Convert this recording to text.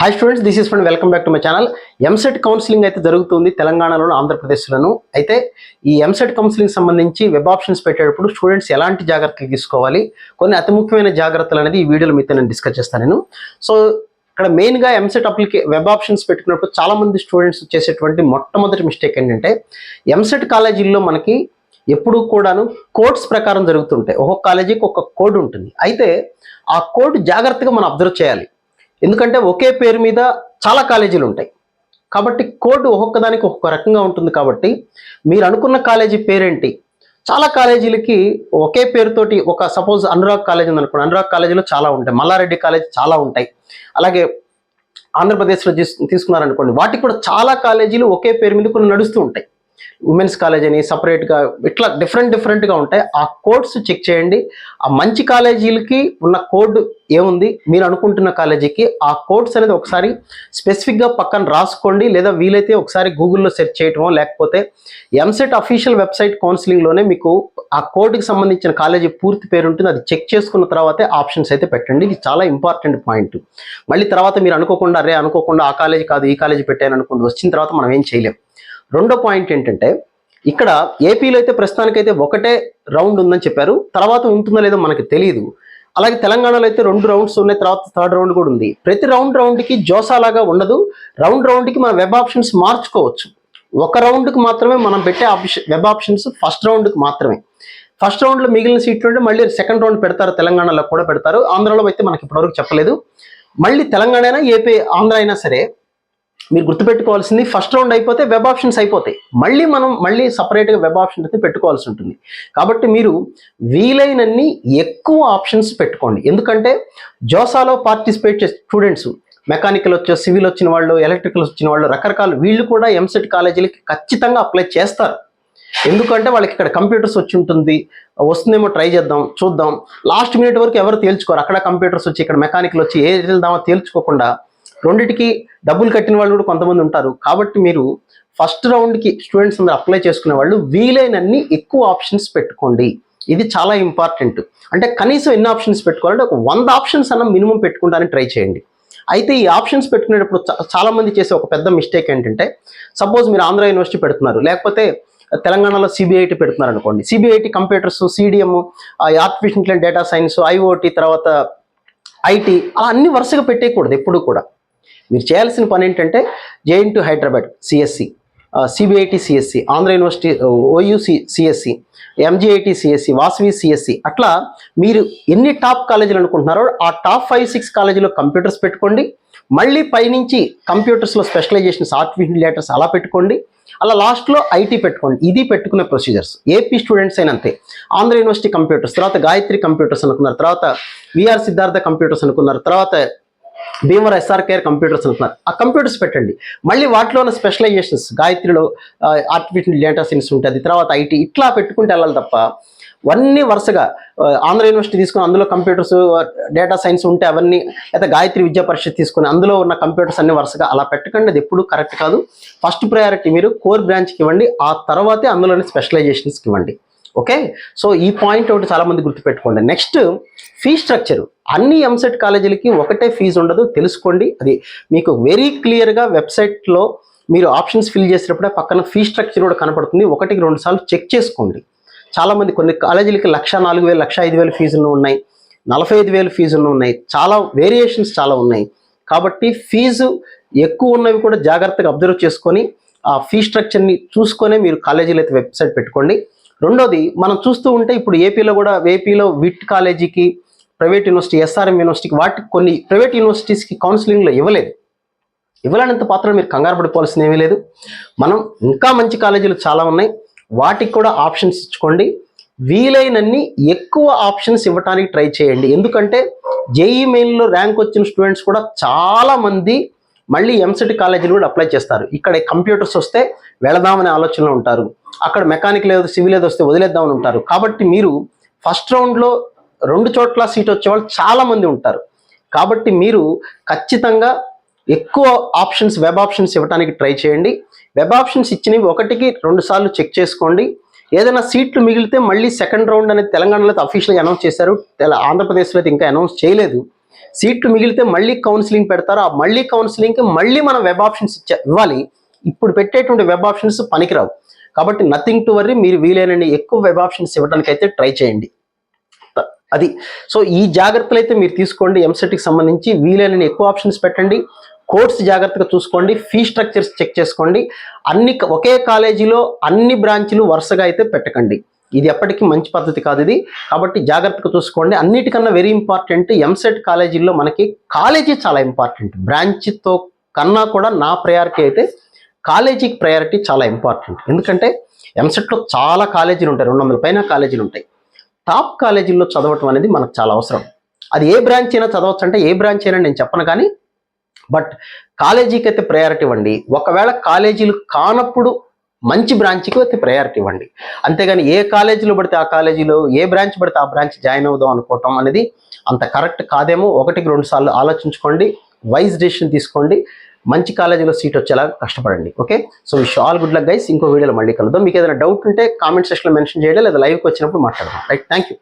Hi students this is friend welcome back to my channel EAMCET counselling అయితే జరుగుతుంది తెలంగాణలోను ఆంధ్రప్రదేశ్లోను. అయితే ఈ ఎంసెట్ కౌన్సిలింగ్ సంబంధించి వెబ్ ఆప్షన్స్ పెట్టేటప్పుడు స్టూడెంట్స్ ఎలాంటి జాగ్రత్తలు తీసుకోవాలి? కొన్ని అతి ముఖ్యమైన జాగ్రత్తలు అనేది ఈ వీడియోలో మీతో నేను డిస్కస్ చేస్తాను నేను. సో ఇక్కడ మెయిన్గా ఎంసెట్ అప్లికే వెబ్ ఆప్షన్స్ పెట్టుకున్నప్పుడు చాలామంది స్టూడెంట్స్ చేసేటువంటి మొట్టమొదటి మిస్టేక్ ఏంటంటే ఎంసెట్ కాలేజీల్లో మనకి ఎప్పుడు కూడాను కోడ్స్ ప్రకారం జరుగుతుంటాయి. ఒక్కొక్క కాలేజీకి ఒక కోడ్ ఉంటుంది. అయితే ఆ కోడ్ జాగ్రత్తగా మనం అబ్జర్వ్ చేయాలి. ఎందుకంటే ఒకే పేరు మీద చాలా కాలేజీలు ఉంటాయి. కాబట్టి కోడ్ ఒక్కొక్కదానికి ఒక్కొక్క రకంగా ఉంటుంది కాబట్టి మీరు అనుకున్న కాలేజీ పేరేంటి? చాలా కాలేజీలకి ఒకే పేరుతోటి ఒక సపోజ్ అనురాగ్ కాలేజ్ ఉంది అనుకోండి. అనురాగ్ కాలేజీలో చాలా ఉంటాయి. మల్లారెడ్డి కాలేజ్ చాలా ఉంటాయి. అలాగే ఆంధ్రప్రదేశ్లో తీసుకున్నారనుకోండి. వాటికి కూడా చాలా కాలేజీలు ఒకే పేరు మీద కొన్ని నడుస్తూ ఉంటాయి. ఉమెన్స్ కాలేజ్ అని సపరేట్గా ఇట్లా డిఫరెంట్ డిఫరెంట్గా ఉంటాయి. ఆ కోడ్స్ చెక్ చేయండి. ఆ మంచి కాలేజీలకి ఉన్న కోడ్ ఏముంది? మీరు అనుకుంటున్న కాలేజీకి ఆ కోడ్స్ అనేది ఒకసారి స్పెసిఫిక్గా పక్కన రాసుకోండి. లేదా వీలైతే ఒకసారి గూగుల్లో సెర్చ్ చేయటమో లేకపోతే ఎంసెట్ అఫీషియల్ వెబ్సైట్ కౌన్సిలింగ్లోనే మీకు ఆ కోడ్కి సంబంధించిన కాలేజీ పూర్తి పేరు ఉంటుంది. అది చెక్ చేసుకున్న తర్వాతే ఆప్షన్స్ అయితే పెట్టండి. ఇది చాలా ఇంపార్టెంట్ పాయింట్ మళ్ళీ తర్వాత మీరు అనుకోకుండా రే అనుకోకుండా ఆ కాలేజీ కాదు ఈ కాలేజీ పెట్టాను అనుకోండి. వచ్చిన తర్వాత మనం ఏం చేయలేం. రెండో పాయింట్ ఏంటంటే ఇక్కడ ఏపీలో అయితే ప్రస్తుతానికైతే ఒకటే రౌండ్ ఉందని చెప్పారు. తర్వాత ఉంటుందో లేదో మనకి తెలియదు అలాగే తెలంగాణలో అయితే రెండు రౌండ్స్ ఉన్నాయి తర్వాత థర్డ్ రౌండ్ కూడా ఉంది. ప్రతి రౌండ్ రౌండ్కి జోసాలాగా ఉండదు. రౌండ్ రౌండ్కి మన వెబ్ ఆప్షన్స్ మార్చుకోవచ్చు. ఒక రౌండ్కి మాత్రమే మనం పెట్టే ఆప్షన్ వెబ్ ఆప్షన్స్ ఫస్ట్ రౌండ్కి మాత్రమే. ఫస్ట్ రౌండ్లో మిగిలిన సీట్లు ఉంటే మళ్ళీ సెకండ్ రౌండ్ పెడతారు తెలంగాణలో కూడా పెడతారు. ఆంధ్రలో అయితే మనకి ఇప్పటివరకు చెప్పలేదు. మళ్ళీ తెలంగాణ అయినా ఏపీ ఆంధ్ర అయినా సరే మీరు గుర్తుపెట్టుకోవాల్సింది ఫస్ట్ రౌండ్ అయిపోతే వెబ్ ఆప్షన్స్ అయిపోతాయి. మళ్ళీ మనం మళ్ళీ సపరేట్గా వెబ్ ఆప్షన్ అయితే పెట్టుకోవాల్సి ఉంటుంది. కాబట్టి మీరు వీలైనన్ని ఎక్కువ ఆప్షన్స్ పెట్టుకోండి. ఎందుకంటే జోసాలో పార్టిసిపేట్ చేసే స్టూడెంట్స్ మెకానికల్ వచ్చే సివిల్ వచ్చిన వాళ్ళు ఎలక్ట్రికల్ వచ్చిన వాళ్ళు రకరకాల వీళ్ళు కూడా ఎంసెట్ కాలేజీలకి ఖచ్చితంగా అప్లై చేస్తారు. ఎందుకంటే వాళ్ళకి ఇక్కడ కంప్యూటర్స్ వచ్చి ఉంటుంది. వస్తుందేమో ట్రై చేద్దాం చూద్దాం. లాస్ట్ మినిట్ వరకు ఎవరు తేల్చుకోరు. అక్కడ కంప్యూటర్స్ వచ్చి ఇక్కడ మెకానికల్ వచ్చి ఏ వెళ్దామో తేల్చుకోకుండా రెండింటికి డబ్బులు కట్టిన వాళ్ళు కూడా కొంతమంది ఉంటారు. కాబట్టి మీరు ఫస్ట్ రౌండ్కి స్టూడెంట్స్ అందరూ అప్లై చేసుకునే వాళ్ళు వీలైనన్ని ఎక్కువ ఆప్షన్స్ పెట్టుకోండి. ఇది చాలా ఇంపార్టెంట్. అంటే కనీసం ఎన్ని ఆప్షన్స్ పెట్టుకోవాలంటే ఒక వంద ఆప్షన్స్ అన్న మినిమం పెట్టుకుంటానికి ట్రై చేయండి. అయితే ఈ ఆప్షన్స్ పెట్టుకునేటప్పుడు చాలామంది చేసే ఒక పెద్ద మిస్టేక్ ఏంటంటే సపోజ్ మీరు ఆంధ్ర యూనివర్సిటీ పెడుతున్నారు. లేకపోతే తెలంగాణలో సిబిఐటి పెడుతున్నారు అనుకోండి CBIT computers CDM artificial data science IOT తర్వాత ఐటీ అలా అన్ని వరుసగా పెట్టేయకూడదు ఎప్పుడు కూడా. మీరు చేయాల్సిన పని ఏంటంటే JNTU Hyderabad CSE CBIT CSE Andhra university OUC CSE MGIT CSE Vasavi CSE అట్లా మీరు ఎన్ని టాప్ కాలేజీలు అనుకుంటున్నారో ఆ టాప్ ఫైవ్ సిక్స్ కాలేజీలో కంప్యూటర్స్ పెట్టుకోండి. మళ్ళీ పైనుంచి కంప్యూటర్స్లో స్పెషలైజేషన్స్ ఆర్టిఫిషియల్ లెటర్స్ అలా పెట్టుకోండి. అలా లాస్ట్లో ఐటీ పెట్టుకోండి. ఇది పెట్టుకునే ప్రొసీజర్స్. ఏపీ స్టూడెంట్స్ అయినంతే ఆంధ్ర యూనివర్సిటీ కంప్యూటర్స్ తర్వాత గాయత్రి కంప్యూటర్స్ అనుకున్నారు తర్వాత విఆర్ సిద్ధార్థ కంప్యూటర్స్ అనుకున్నారు తర్వాత భీమర్ ఎస్ఆర్ కేర్ కంప్యూటర్స్ అనుకున్నారు ఆ కంప్యూటర్స్ పెట్టండి. మళ్ళీ వాటిలో ఉన్న స్పెషలైజేషన్స్ గాయత్రిలో ఆర్టిఫిషియల్ డేటా సైన్స్ ఉంటుంది తర్వాత ఐటీ ఇట్లా పెట్టుకుంటే వెళ్ళాలి తప్ప అవన్నీ వరుసగా ఆంధ్ర యూనివర్సిటీ తీసుకుని అందులో కంప్యూటర్స్ డేటా సైన్స్ ఉంటే అవన్నీ అయితే గాయత్రి విద్యా పరిషత్ తీసుకుని అందులో ఉన్న కంప్యూటర్స్ అన్ని వరుసగా అలా పెట్టకండి. అది ఎప్పుడు కరెక్ట్ కాదు. ఫస్ట్ ప్రయారిటీ మీరు కోర్ బ్రాంచ్కి ఇవ్వండి. ఆ తర్వాతే అందులోని స్పెషలైజేషన్స్కి ఇవ్వండి. ఓకే? సో ఈ పాయింట్ ఒకటి చాలా మంది గుర్తుపెట్టుకోండి. Next fee structure. అన్ని ఎంసెట్ కాలేజీలకి ఒకటే ఫీజు ఉండదు. తెలుసుకోండి. అది మీకు వెరీ క్లియర్గా వెబ్సైట్లో మీరు ఆప్షన్స్ ఫిల్ చేసినప్పుడే పక్కన ఫీ స్ట్రక్చర్ కూడా కనపడుతుంది. ఒకటికి రెండు సార్లు చెక్ చేసుకోండి. చాలామంది కొన్ని కాలేజీలకి లక్ష నాలుగు వేలు లక్ష ఐదు వేలు ఫీజులు ఉన్నాయి. నలభై ఐదు వేలు ఫీజులు ఉన్నాయి. చాలా వేరియేషన్స్ చాలా ఉన్నాయి. కాబట్టి ఫీజు ఎక్కువ ఉన్నవి కూడా జాగ్రత్తగా అబ్జర్వ్ చేసుకొని ఆ ఫీ స్ట్రక్చర్ని చూసుకొనే మీరు కాలేజీలు అయితే వెబ్సైట్ పెట్టుకోండి. రెండోది మనం చూస్తూ ఉంటే ఇప్పుడు ఏపీలో కూడా ఏపీలో విట్ కాలేజీకి ప్రైవేట్ యూనివర్సిటీ ఎస్ఆర్ఎం యూనివర్సిటీకి వాటికి కొన్ని ప్రైవేట్ యూనివర్సిటీస్కి కౌన్సిలింగ్లో ఇవ్వలేదు. ఇవ్వలేనంత పాత్ర మీరు కంగారు పడిపోవాల్సింది ఏమీ లేదు. మనం ఇంకా మంచి కాలేజీలు చాలా ఉన్నాయి. వాటికి కూడా ఆప్షన్స్ ఇచ్చుకోండి. వీలైనన్ని ఎక్కువ ఆప్షన్స్ ఇవ్వడానికి ట్రై చేయండి. ఎందుకంటే జేఈ మెయిన్లో ర్యాంక్ వచ్చిన స్టూడెంట్స్ కూడా చాలామంది మళ్ళీ ఎంసెట్ కాలేజీలు కూడా అప్లై చేస్తారు. ఇక్కడ కంప్యూటర్స్ వస్తే వెళదామనే ఆలోచనలో ఉంటారు. అక్కడ మెకానిక్ లేదు సివిల్ ఏదో వస్తే వదిలేద్దామని ఉంటారు. కాబట్టి మీరు ఫస్ట్ రౌండ్లో రెండు చోట్ల సీట్ వచ్చేవాళ్ళు చాలా మంది ఉంటారు. కాబట్టి మీరు ఖచ్చితంగా ఎక్కువ ఆప్షన్స్ వెబ్ ఆప్షన్స్ ఇవ్వడానికి ట్రై చేయండి. వెబ్ ఆప్షన్స్ ఇచ్చినవి ఒకటికి రెండు సార్లు చెక్ చేసుకోండి. ఏదైనా సీట్లు మిగిలితే మళ్ళీ సెకండ్ రౌండ్ అనేది తెలంగాణలో అయితే అఫీషియల్గా అనౌన్స్ చేశారు. తెల- ఆంధ్రప్రదేశ్లో అయితే ఇంకా అనౌన్స్ చేయలేదు. సీట్లు మిగిలితే మళ్ళీ కౌన్సిలింగ్ పెడతారు. ఆ మళ్ళీ కౌన్సిలింగ్కి మళ్ళీ మనం వెబ్ ఆప్షన్స్ ఇచ్చా ఇవ్వాలి. ఇప్పుడు పెట్టేటువంటి వెబ్ ఆప్షన్స్ పనికిరావు. కాబట్టి నథింగ్ టు వర్రీ మీరు వీలైనండి ఎక్కువ వెబ్ ఆప్షన్స్ ఇవ్వడానికి అయితే ట్రై చేయండి. అది. సో ఈ జాగ్రత్తలు అయితే మీరు తీసుకోండి. ఎంసెట్కి సంబంధించి వీలైనన్ని ఎక్కువ ఆప్షన్స్ పెట్టండి. కోర్స్ జాగ్రత్తగా చూసుకోండి. ఫీ స్ట్రక్చర్స్ చెక్ చేసుకోండి. అన్ని ఒకే కాలేజీలో అన్ని బ్రాంచ్లు వరుసగా అయితే పెట్టకండి. ఇది ఎప్పటికీ మంచి పద్ధతి కాదు ఇది. కాబట్టి జాగ్రత్తగా చూసుకోండి. అన్నిటికన్నా వెరీ ఇంపార్టెంట్ ఎంసెట్ కాలేజీల్లో మనకి కాలేజీ చాలా ఇంపార్టెంట్ బ్రాంచ్తో కన్నా కూడా నా ప్రయారిటీ అయితే కాలేజీకి ప్రయారిటీ చాలా ఇంపార్టెంట్ ఎందుకంటే ఎంసెట్లో చాలా కాలేజీలు ఉంటాయి. రెండు వందల పైన కాలేజీలు ఉంటాయి. టాప్ కాలేజీల్లో చదవటం అనేది మనకు చాలా అవసరం. అది ఏ బ్రాంచ్ అయినా చదవచ్చు అంటే ఏ బ్రాంచ్ అయినా నేను చెప్పను కానీ బట్ కాలేజీకి అయితే ప్రయారిటీ ఇవ్వండి. ఒకవేళ కాలేజీలు కానప్పుడు మంచి బ్రాంచ్కి అయితే ప్రయారిటీ ఇవ్వండి. అంతేగాని ఏ కాలేజీలో పడితే ఆ కాలేజీలో ఏ బ్రాంచ్ పడితే ఆ బ్రాంచ్ జాయిన్ అవుదాం అనుకోవటం అనేది అంత కరెక్ట్ కాదేమో. ఒకటికి రెండు సార్లు ఆలోచించుకోండి. వైజ్ డెసిషన్ తీసుకోండి. మంచి కాలేజీలో సీట్ వచ్చేలా కష్టపడండి. Okay? So wish all good luck guys ఇంకో వీడియోలో మళ్ళీ కలుద్దాం. మీకు ఏదైనా డౌట్ ఉంటే కామెంట్ సెక్షన్లో మెన్షన్ చేయండి లేదా లైవ్కి వచ్చినప్పుడు మాట్లాడదాం. Right thank you